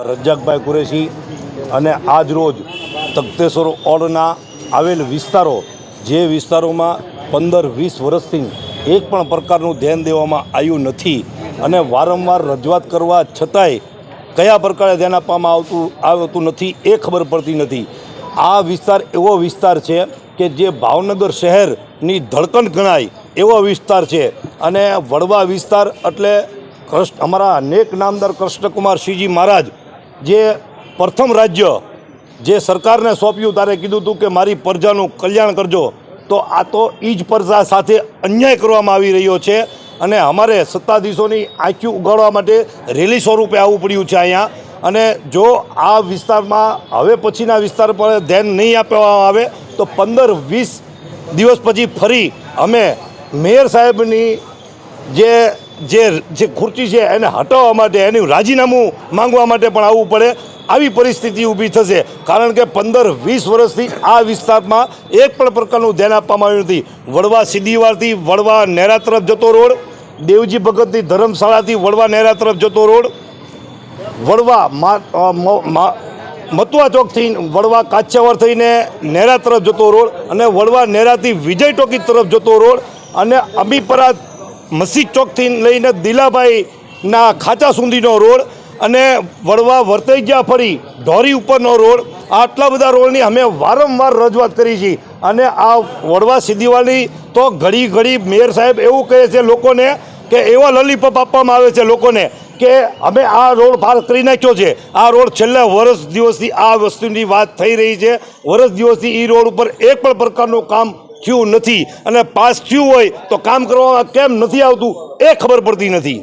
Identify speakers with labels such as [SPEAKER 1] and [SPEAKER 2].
[SPEAKER 1] રજાકભાઈ કુરેશી અને આજ રોજ તખતેશ્વર ઓળના આવેલ વિસ્તારો, જે વિસ્તારોમાં પંદર વીસ વર્ષથી એક પણ પ્રકારનું ધ્યાન દેવામાં આવ્યું નથી અને વારંવાર રજૂઆત કરવા છતાંય કયા પ્રકારે ધ્યાન આપવામાં આવતું આવતું નથી એ ખબર પડતી નથી. આ વિસ્તાર એવો વિસ્તાર છે કે જે ભાવનગર શહેરની ધડકન ગણાય એવો વિસ્તાર છે અને વડવા વિસ્તાર એટલે કૃષ્ણ, અમારા નેક નામદાર કૃષ્ણકુમાર શ્રીજી મહારાજ જે પ્રથમ રાજ્ય જે સરકારને સોંપ્યું ત્યારે કીધું હતું કે મારી પ્રજાનું કલ્યાણ કરજો, તો આ તો એ જ પ્રજા સાથે અન્યાય કરવામાં આવી રહ્યો છે અને અમારે સત્તાધીશોની આંખી ઉગાડવા માટે રેલી સ્વરૂપે આવવું પડ્યું છે અહીંયા. અને જો આ વિસ્તારમાં હવે પછીના વિસ્તાર પર ધ્યાન નહીં આપવામાં આવે, તો પંદર વીસ દિવસ પછી ફરી અમે મેયર સાહેબની જે જે જે ખુરચી છે એને હટાવવા માટે એનું રાજીનામું માંગવા માટે પણ આવવું પડે. આવી પરિસ્થિતિ ઊભી થશે. કારણ કે પંદર વીસ વર્ષથી આ વિસ્તારમાં એક પણ પ્રકારનું ધ્યાન આપવામાં આવ્યું નથી. વડવા સીડીવાળથી વડવા નેરા તરફ જતો રોડ દેવજી ભગતની ધર્મશાળાથી વડવા નેરા તરફ જતો રોડ વડવા મા અ, મ- મા- ચોકથી વડવા કાછિયાવાડ થઈને નેરા તરફ જતો રોડ અને વડવા નેરાથી વિજય ટોકી તરફ જતો રોડ અને અમીપરા મસ્જિદ ચોકથી લઈને દિલાભાઈના ખાચા સુધીનો રોડ અને વડવા વર્તાઈ ગયા ફરી ઢોરી ઉપરનો રોડ. આટલા બધા રોડની અમે વારંવાર રજૂઆત કરી છે. અને આ વડવા સીધીવાળી તો ઘડી ઘડી મેયર સાહેબ એવું કહે છે લોકોને કે એવા લોલીપોપ આપવામાં આવે છે લોકોને કે અમે આ રોડ પાર કરી નાખ્યો છે. આ રોડ છેલ્લા વર્ષ દિવસથી આ વસ્તુની વાત થઈ રહી છે. વર્ષ દિવસથી એ રોડ ઉપર એક પણ પ્રકારનું કામ થયું નથી અને પાસ થયું હોય તો કામ કરવામાં કેમ નથી આવતું એ ખબર પડતી નથી.